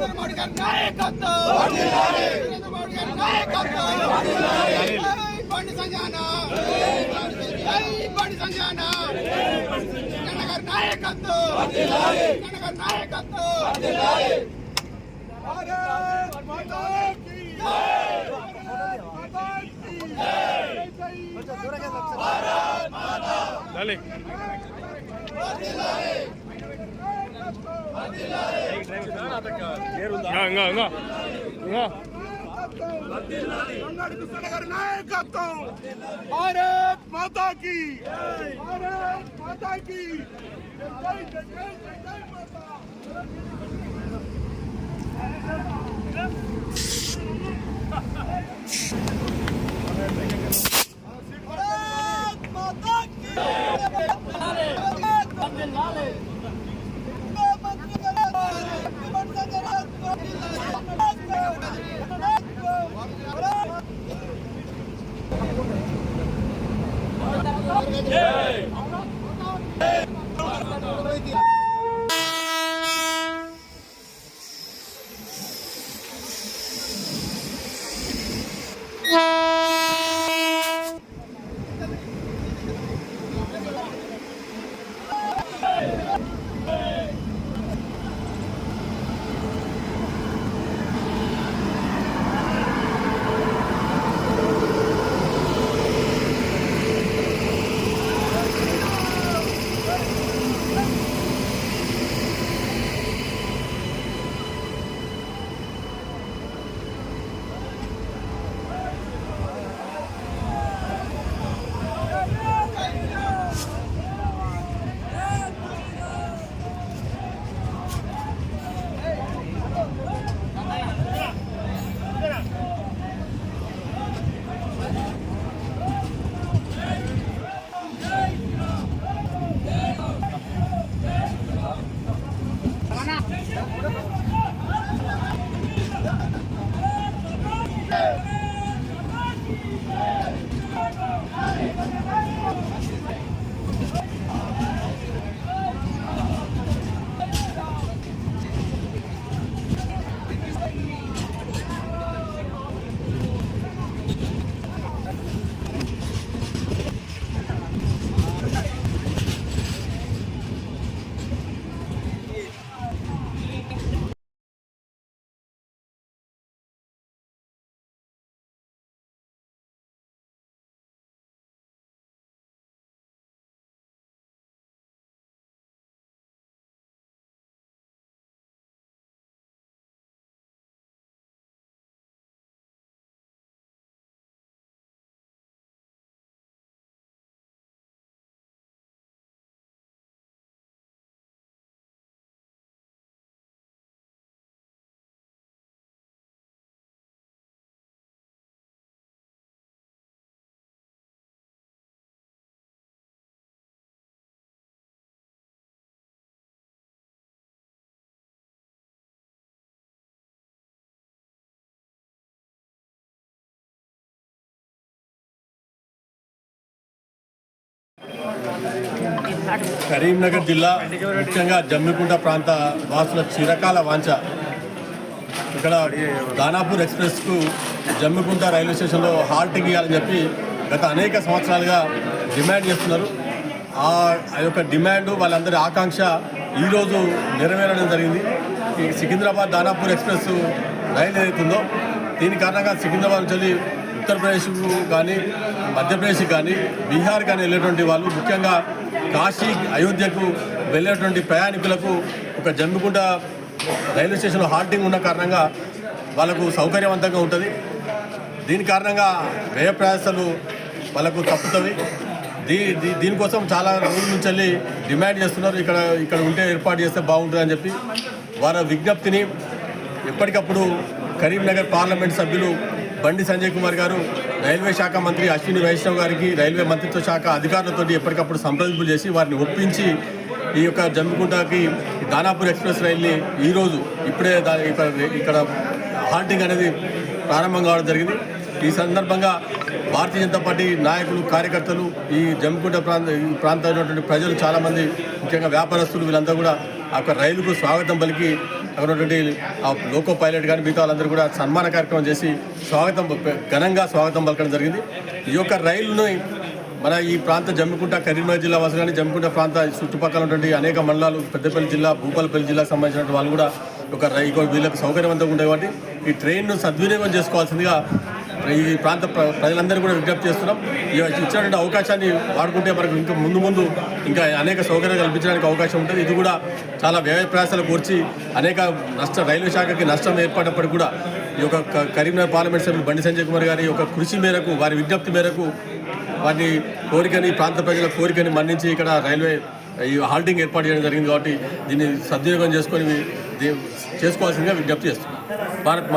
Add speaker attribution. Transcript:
Speaker 1: సంపదన్న సంపదన్న so చెప్పు.
Speaker 2: బండి సంజాన బండి సంజాన కనగర్ నాయకత్వం కనగర్ నాయకత్వం భారత్ మాతా కీ భారత్ మాతా కీ నాయకత్వం భారత్ మాతా కీ భారత్ మాతా కీ జై
Speaker 3: కరీంనగర్ జిల్లా ముఖ్యంగా జమ్మికుంట ప్రాంత వాసుల చిరకాల వాంఛ. ఇక్కడ దానాపూర్ ఎక్స్ప్రెస్కు జమ్మికుంట రైల్వే స్టేషన్లో హాల్టింగ్ ఇవ్వాలని చెప్పి గత అనేక సంవత్సరాలుగా డిమాండ్ చేస్తున్నారు. ఆ ఆ యొక్క డిమాండ్ వాళ్ళందరి ఆకాంక్ష ఈరోజు నెరవేరడం జరిగింది. ఈ సికింద్రాబాద్ దానాపూర్ ఎక్స్ప్రెస్ రైలు ఏదైతుందో దీని కారణంగా సికింద్రాబాద్ నుంచి ఉత్తరప్రదేశ్ ఉత్తరప్రదేశ్కు కానీ మధ్యప్రదేశ్కి కానీ బీహార్ కానీ వెళ్ళేటువంటి వాళ్ళు ముఖ్యంగా కాశీ అయోధ్యకు వెళ్ళేటువంటి ప్రయాణికులకు ఒక జమ్మికుంట రైల్వే స్టేషన్లో హాల్టింగ్ ఉన్న కారణంగా వాళ్ళకు సౌకర్యవంతంగా ఉంటుంది. దీని కారణంగా వ్యయ ప్రయాసాలు వాళ్ళకు తప్పుతవి. దీ దీ- దీనికోసం చాలా రోజుల నుంచి వెళ్ళి డిమాండ్ చేస్తున్నారు. ఇక్కడ ఇక్కడ ఉంటే ఏర్పాటు చేస్తే బాగుంటుంది అని చెప్పి. వారి విజ్ఞప్తిని ఎప్పటికప్పుడు కరీంనగర్ పార్లమెంట్ సభ్యులు బండి సంజయ్ కుమార్ గారు రైల్వే శాఖ మంత్రి అశ్విని వైష్ణవ్ గారికి రైల్వే మంత్రిత్వ శాఖ అధికారులతో ఎప్పటికప్పుడు సంప్రదింపులు చేసి వారిని ఒప్పించి ఈ యొక్క జమ్మికుంటకి దానాపూర్ ఎక్స్ప్రెస్ రైల్ని ఈరోజు ఇప్పుడే ఇక్కడ ఇక్కడ హాల్టింగ్ అనేది ప్రారంభం కావడం జరిగింది. ఈ సందర్భంగా భారతీయ జనతా పార్టీ నాయకులు కార్యకర్తలు ఈ జమ్మికుంట ప్రాంత ఈ ప్రాంతంలో ఉన్నటువంటి ప్రజలు చాలామంది ముఖ్యంగా వ్యాపారస్తులు వీళ్ళంతా కూడా ఆ యొక్క రైలుకు స్వాగతం పలికి ఉన్నటువంటి ఆ లోకో పైలట్ కానీ మిగతా వాళ్ళందరూ కూడా సన్మాన కార్యక్రమం చేసి స్వాగతం ఘనంగా స్వాగతం పలకడం జరిగింది. ఈ యొక్క రైలును మన ఈ ప్రాంత జమ్మికుంట కరీంనగర్ జిల్లా వాసులు కానీ జమ్మికుంట ప్రాంత చుట్టుపక్కల ఉన్నటువంటి అనేక మండలాలు పెద్దపల్లి జిల్లా భూపాలపల్లి జిల్లాకు సంబంధించిన వాళ్ళు కూడా ఒక రైలు వీళ్ళకి సౌకర్యవంతంగా ఉండేవాటి. కాబట్టి ఈ ట్రైన్ను సద్వినియోగం చేసుకోవాల్సిందిగా ఈ ప్రాంత ప్ర- ప్రజలందరూ కూడా విజ్ఞప్తి చేస్తున్నాం. ఇచ్చినటువంటి అవకాశాన్ని వాడుకుంటే మనకు ఇంకా ముందు ముందు ఇంకా అనేక సౌకర్యాలు కల్పించడానికి అవకాశం ఉంటుంది. ఇది కూడా చాలా వ్యయ ప్రయాసాలు కూర్చి అనేక నష్ట రైల్వే శాఖకి నష్టం ఏర్పడినప్పటికీ కూడా ఈ యొక్క కరీంనగర్ పార్లమెంట్ సభ్యులు బండి సంజయ్ కుమార్ గారి యొక్క కృషి మేరకు వారి విజ్ఞప్తి మేరకు వారి కోరికని ప్రాంత ప్రజల కోరికని మన్నించి ఇక్కడ రైల్వే ఈ హాల్టింగ్ ఏర్పాటు చేయడం జరిగింది కాబట్టి దీన్ని సద్వినియోగం చేసుకొని చేసుకోవాల్సిందిగా విజ్ఞప్తి చేస్తున్నాం. భారత్